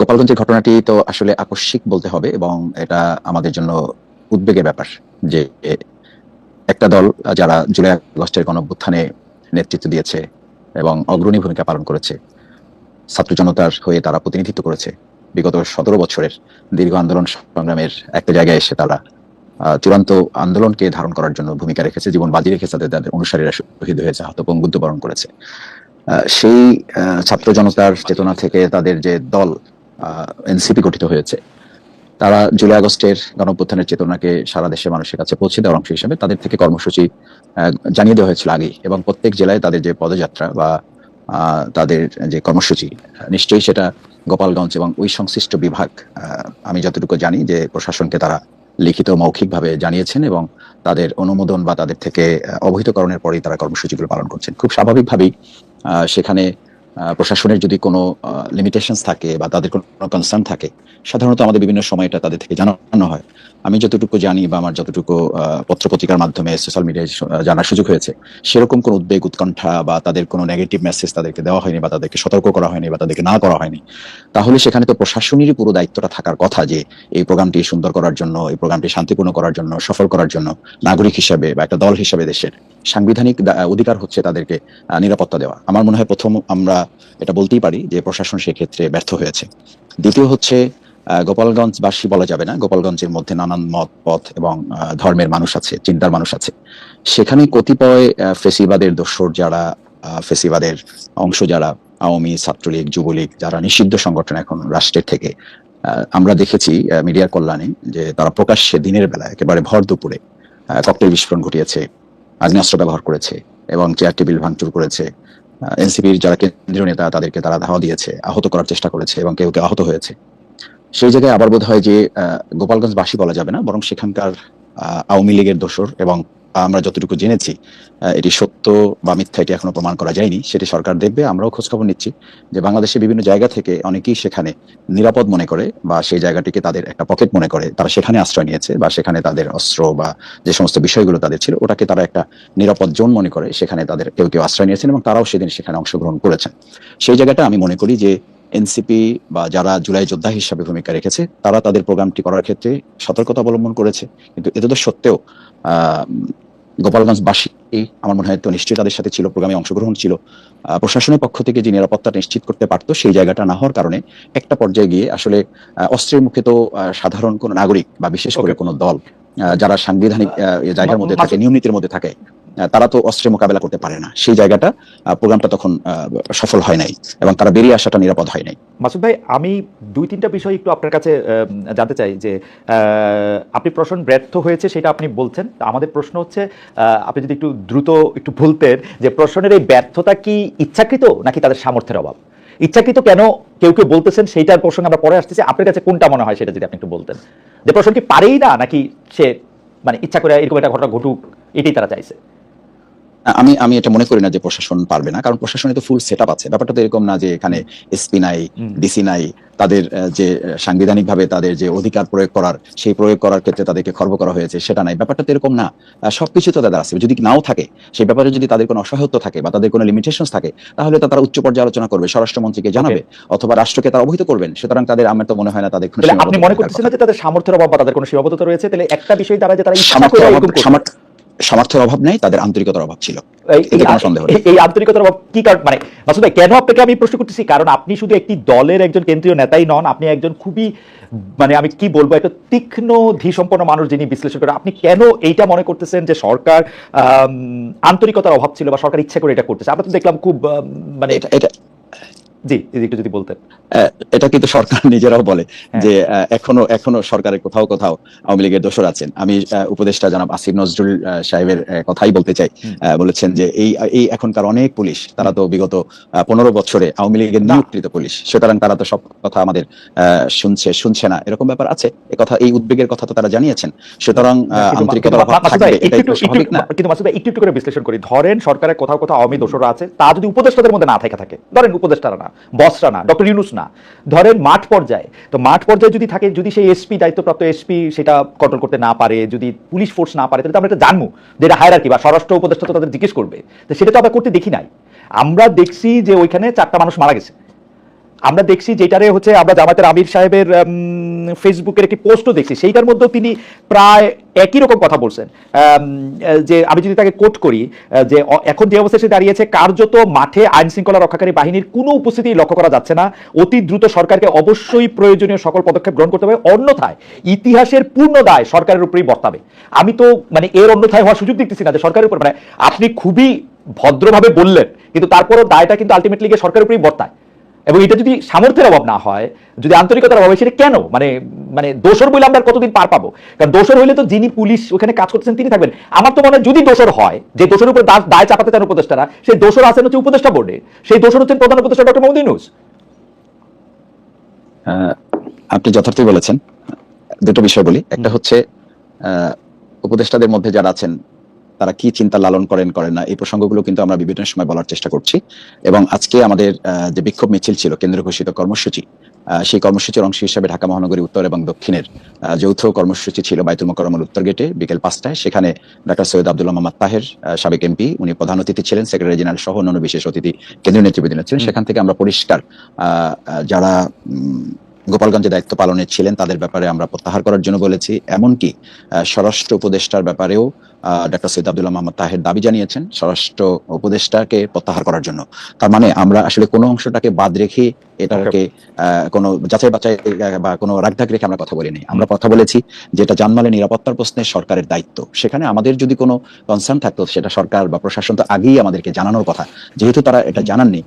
গোপালগঞ্জের ঘটনাটি তো আসলে আকস্মিক বলতে হবে এবং এটা আমাদের জন্য উদ্বেগের ব্যাপার যে একটা দল যারা জুলাই আগস্টের গণঅভ্যুত্থানে নেতৃত্ব দিয়েছে এবং অগ্রণী ভূমিকা পালন করেছে, ছাত্র জনতার হয়ে তারা প্রতিনিধিত্ব করেছে। বিগত সতেরো বছরের দীর্ঘ আন্দোলন সংগ্রামের একটা জায়গায় এসে তারা চূড়ান্ত আন্দোলনকে ধারণ করার জন্য ভূমিকা রেখেছে, জীবন বাজি রেখেছে, তাদের তাদের অনুসারীরা শহীদ হয়েছে হতপঙ্গুত্ব বরণ করেছে। সেই ছাত্র জনতার চেতনা থেকে তাদের যে দল এনসিপি গঠিত হয়েছে। তারা জুলাই আগস্টের গণঅভ্যুত্থানের চেতনাকে সারা দেশের মানুষের কাছে পৌঁছে দেওয়ার অংশ হিসেবে তাদের থেকে কর্মসূচি জানিয়ে দেওয়া হয়েছিল আগেই এবং প্রত্যেক জেলায় তাদের যে পদযাত্রা বা তাদের যে কর্মসূচি, নিশ্চয়ই সেটা গোপালগঞ্জ এবং ওই সংশ্লিষ্ট বিভাগ আমি যতটুকু জানি যে প্রশাসনকে তারা লিখিত মৌখিকভাবে জানিয়েছেন এবং তাদের অনুমোদন বা তাদের থেকে অবহিতকরণের পরেই তারা কর্মসূচিগুলো পালন করছেন। খুব স্বাভাবিকভাবেই সেখানে প্রশাসনের যদি কোনো লিমিটেশনস থাকে বা তাদের কোনো কনসার্ন থাকে, সাধারণত আমাদের বিভিন্ন সময় এটা তাদের থেকে জানানো হয়। আমি যতটুকু জানি বা আমার যতটুকু পত্র পত্রিকার মাধ্যমে সোশ্যাল মিডিয়ায় জানার সুযোগ হয়েছে, সেরকম কোনো উদ্বেগ, উৎকণ্ঠা বা তাদের কোনো নেগেটিভ মেসেজ তাদেরকে দেওয়া হয়নি বা তাদেরকে সতর্ক করা হয়নি বা তাদেরকে না করা হয়নি। তাহলে সেখানে তো প্রশাসনেরই পুরো দায়িত্বটা থাকার কথা যে, এই প্রোগ্রামটি সুন্দর করার জন্য, এই প্রোগ্রামটি শান্তিপূর্ণ করার জন্য, সফল করার জন্য নাগরিক হিসাবে বা একটা দল হিসাবে দেশের সাংবিধানিক অধিকার হচ্ছে তাদেরকে নিরাপত্তা দেওয়া। আমার মনে হয় প্রথম আমরা এটা বলতেই পারি যে প্রশাসন সেক্ষেত্রে ব্যর্থ হয়েছে। দ্বিতীয় হচ্ছে আহ, গোপালগঞ্জবাসী বলা যাবে না। গোপালগঞ্জের মধ্যে নানান মত পথ এবং ধর্মের মানুষ আছে চিন্তার মানুষ আছে। সেখানে কতিপয় ফেসিবাদের দোসর যারা ফেসিবাদের অংশ যারা আওয়ামী ছাত্রলীগ যুবলীগ যারা নিষিদ্ধ সংগঠন এখন রাষ্ট্রের থেকে আমরা দেখেছি মিডিয়ার কল্যাণে যে তারা প্রকাশ্যে দিনের বেলা একেবারে ভর দুপুরে ককটেল বিস্ফোরণ ঘটিয়েছে আগ্নেয়াস্ত্র ব্যবহার করেছে এবং চেয়ার টেবিল ভাঙচুর করেছে এনসিপির যারা কেন্দ্রীয় নেতা, তাদেরকে তারা ধাওয়া দিয়েছে, আহত করার চেষ্টা করেছে এবং কেউ কেউ আহত হয়েছে। সেই জায়গায় আবার বোধ হয় যে গোপালগঞ্জবাসী বলা যাবে না, বরং সেখানকার আওয়ামী লীগের দোসর এবং আমরা যতটুকু জেনেছি এটি সত্য বা মিথ্যা এটি এখনও প্রমাণ করা যায়নি। সেটি সরকার দেখবে, আমরাও খোঁজখবর নিচ্ছি যে বাংলাদেশের বিভিন্ন জায়গা থেকে অনেকেই সেখানে নিরাপদ মনে করে বা সেই জায়গাটিকে তাদের একটা পকেট মনে করে। তারা সেখানে আশ্রয় নিয়েছে বা সেখানে তাদের অস্ত্র বা যে সমস্ত বিষয়গুলো তাদের ছিল, ওটাকে তারা একটা নিরাপদ জোন মনে করে, সেখানে তাদের কেউ কেউ আশ্রয় নিয়েছেন এবং তারাও সেদিন সেখানে অংশগ্রহণ করেছেন। সেই জায়গাটা আমি মনে করি যে এনসিপি বা যারা জুলাই যোদ্ধা হিসাবে ভূমিকা রেখেছে, তারা তাদের প্রোগ্রামটি করার ক্ষেত্রে সতর্কতা অবলম্বন করেছে। কিন্তু এতে তো সত্ত্বেও গোপালগঞ্জবাসী আমার মনে হয় তো নিশ্চয়ই তাদের সাথে ছিল প্রোগ্রামে অংশগ্রহণ ছিল। আহ, প্রশাসনের পক্ষ থেকে যে নিরাপত্তা নিশ্চিত করতে পারত সেই জায়গাটা না হওয়ার কারণে একটা পর্যায়ে গিয়ে আসলে অস্ত্রের মুখে তো সাধারণ কোনো নাগরিক বা বিশেষ করে কোনো দল আহ, যারা সাংবিধানিক জায়গার মধ্যে থাকে নিয়ম নীতির মধ্যে থাকে তারা তো অস্ত্রের মোকাবেলা করতে পারে না। সেই জায়গাটা প্রোগ্রামটা তখন সফল হয় নাই এবং তারা বেরিয়ে আসাটা নিরাপদ হয় নাই। মাসুদ ভাই, আমি দুই তিনটা বিষয় একটু আপনার কাছে জানতে চাই যে আপনি প্রশ্ন ব্যর্থ হয়েছে সেটা আপনি বলছেন। আমাদের প্রশ্ন হচ্ছে আপনি যদি একটু দ্রুত একটু বলতেন যে প্রশ্নের এই ব্যর্থতা কি ইচ্ছাকৃত নাকি তাদের সামর্থ্যের অভাব? ইচ্ছাকৃত কেন কেউ কেউ বলতেছেন, সেইটার প্রসঙ্গে আমরা পরে আসতেছি। আপনার কাছে কোনটা মনে হয় সেটা যদি আপনি একটু বলতেন? যে প্রশ্ন কি পারেই না নাকি সে মানে ইচ্ছা করে এরকম একটা ঘটনা ঘটুক, এটাই তারা চাইছে? আমি আমি এটা মনে করি না যে প্রশাসন পারবে না কারণ প্রশাসনে তো ফুল সেট আছে। ব্যাপারটা তো এরকম না যে এখানে এসপি নাই ডিসি নাই তাদের যে সাংবিধানিক ভাবে তাদের যে অধিকার প্রয়োগ করার সেই প্রয়োগ করার ক্ষেত্রে তাদেরকে খর্ব করা হয়েছে সেটা নাই। ব্যাপারটা তো এরকম না। সবকিছু তো তাদের আছে। যদি নাও থাকে সেই ব্যাপারে যদি তাদের কোনো অসহায়ত্ব থাকে বা তাদের কোনো লিমিটেশন থাকে তাহলে তো তারা উচ্চ পর্যায়ে আলোচনা করবে স্বরাষ্ট্রমন্ত্রীকে জানাবে অথবা রাষ্ট্রকে তারা অবহিত করবেন। সুতরাং তাদের আমার তো মনে হয় না তাদের আপনি মনে করতেছেন না যে তাদের সামর্থ্যের অভাব বা তাদের কোনো সীমাবদ্ধতা রয়েছে? তাহলে একটা বিষয় দ্বারা যে তারা সামর্থ্য- সামর্থ্যের অভাব নেই তাদের আন্তরিকতার অভাব ছিল। এই- আন্তরিকতার অভাব কি কারণ মানে মাসুদ ভাই কেন আপনাকে আমি প্রশ্ন করতেছি? কারণ আপনি শুধু একটি দলের একজন কেন্দ্রীয় নেতাই নন আপনি একজন খুবই মানে আমি কি বলব একটা তীক্ষ্ণ ধীসম্পন্ন মানুষ যিনি বিশ্লেষণ করেন। আপনি কেন এইটা মনে করতেছেন যে সরকার আন্তরিকতার অভাব ছিল বা সরকার ইচ্ছা করে এটা করতেছে? আমরা তো দেখলাম খুব মানে এটা জি একটু যদি বলতেন। এটা কিন্তু সরকার নিজেরাও বলে হ্যাঁ। যে এখনও এখনও সরকারের কোথাও কোথাও আওয়ামী লীগের দোষর আছেন। আমি উপদেষ্টা জানাব আসিফ নজরুল সাহেবের কথাই বলতে চাই। বলেছেন যে এই এই এখনকার অনেক পুলিশ তারা তো বিগত পনেরো বছরে আওয়ামী লীগের নিয়োগকৃত পুলিশ। সুতরাং তারা তো সব কথা আমাদের আহ, শুনছে শুনছে না। এরকম ব্যাপার আছে? এ কথা এই উদ্বেগের কথা তো তারা জানিয়েছেন। সুতরাং আন্তরিকতার অভাব থাকবে ভাই, একটু একটু- স্বাভাবিক না। কিন্তু মাসুদ একটু একটু করে বিশ্লেষণ করি। ধরেন সরকারের কোথাও কোথাও আওয়ামী দোষরা আছে তা যদি উপদেষ্টাদের মধ্যে না থেকে থাকে ধরেন উপদেষ্টারা না। বসরা না, ডক্টর ইউনুস না। ধরেন মাঠ পর্যায়ে, তো মাঠ পর্যায়ে যদি থাকে, যদি সেই এসপি, দায়িত্বপ্রাপ্ত এসপি সেটা কন্ট্রোল করতে না পারে, যদি পুলিশ ফোর্স না পারে, তাহলে আমরা এটা জানব যে এটা হায়ার কি বা স্বরাষ্ট্র উপদেষ্টা তো তাদের জিজ্ঞেস করবে। তো সেটা তো আমরা করতে দেখি নাই। আমরা দেখছি যে ওইখানে চারটা মানুষ মারা গেছে। আমরা দেখছি যেটারে হচ্ছে আমরা জামাতের আমির সাহেবের ফেসবুকের একটি পোস্টও দেখছি। সেইটার মধ্যেও তিনি প্রায় একই রকম কথা বলছেন। যে আমি যদি তাকে কোট করি, যে এখন যে অবস্থায় সে দাঁড়িয়েছে, কার্যত মাঠে আইন শৃঙ্খলা রক্ষাকারী বাহিনীর কোনো উপস্থিতি লক্ষ্য করা যাচ্ছে না। অতি দ্রুত সরকারকে অবশ্যই প্রয়োজনীয় সকল পদক্ষেপ গ্রহণ করতে হবে। অন্যথায় ইতিহাসের পূর্ণ দায় সরকারের উপরেই বর্তাবে। আমি তো মানে এর অন্যথায় হওয়ার সুযোগ দেখতেছি না যে সরকারের উপর মানে আপনি খুবই ভদ্রভাবে বললেন, কিন্তু তারপরও দায়টা কিন্তু আলটিমেটলি সরকারের উপরেই বর্তায়। এবং এটা যদি সামর্থ্যের অভাব না হয়, যদি আন্তরিকতার অভাব সেটা কেন? মানে মানে দোষর বলে আমরা কতদিন পার পাবো? কারণ দোষর হইলে তো যিনি পুলিশ ওখানে কাজ করতেছেন, তিনি থাকবেন। আমার তো মনে হয় যদি দোষর হয়, যে দোষের উপর দায় চাপাতে চান উপদেষ্টারা, সেই দোষর আছেন হচ্ছে উপদেষ্টা বোর্ডে। সেই দোষর হচ্ছেন প্রধান উপদেষ্টা ডক্টর মোহাম্মদ ইউনুস। আপনি যথার্থই বলেছেন। দুটো বিষয় বলি। একটা হচ্ছে উপদেষ্টাদের মধ্যে যারা আছেন তারা কি চিন্তা লালন করেন করেন না এই প্রসঙ্গগুলো কিন্তু আমরা বিভিন্ন সময় বলার চেষ্টা করছি। এবং আজকে আমাদের যে বিক্ষোভ মিছিল ছিল কেন্দ্র ঘোষিত কর্মসূচি সেই কর্মসূচির অংশ হিসাবে ঢাকা মহানগরী উত্তর এবং দক্ষিণের যৌথ কর্মসূচি ছিল বাইতুল মোকাররমের উত্তর গেটে বিকেল পাঁচটায়। সেখানে ডাক্তার সৈয়দ আব্দুল্লাহ মোহাম্মদ তাহের সাবেক এমপি উনি প্রধান অতিথি ছিলেন সেক্রেটারি জেনারেল সহ অন্যান্য বিশেষ অতিথি কেন্দ্রীয় নেতৃবৃন্দ ছিলেন। সেখান থেকে আমরা পরিষ্কার যারা গোপালগঞ্জে দায়িত্ব পালনে ছিলেন তাদের ব্যাপারে আমরা প্রত্যাহার করার জন্য বলেছি। এমনকি স্বরাষ্ট্র উপদেষ্টার ব্যাপারেও ডক্টর সৈয়দ আব্দুল্লাহ মোহাম্মদ তাহের দাবি জানিয়েছেন স্বরাষ্ট্র উপদেষ্টাকে প্রত্যাহার করার জন্য। তার মানে আমরা আসলে কোনো অংশটাকে বাদ রেখে এটাকে আহ, কোনো যাচাই বাছাই আহ, বা কোনো রাগঢাক রেখে আমরা কথা বলিনি। আমরা কথা বলেছি যেটা জানমালে নিরাপত্তার প্রশ্নে সরকারের দায়িত্ব। সেখানে আমাদের যদি কোনো কনসার্ন থাকতো সেটা সরকার বা প্রশাসন তো আগেই আমাদেরকে জানানোর কথা। যেহেতু তারা এটা জানাননি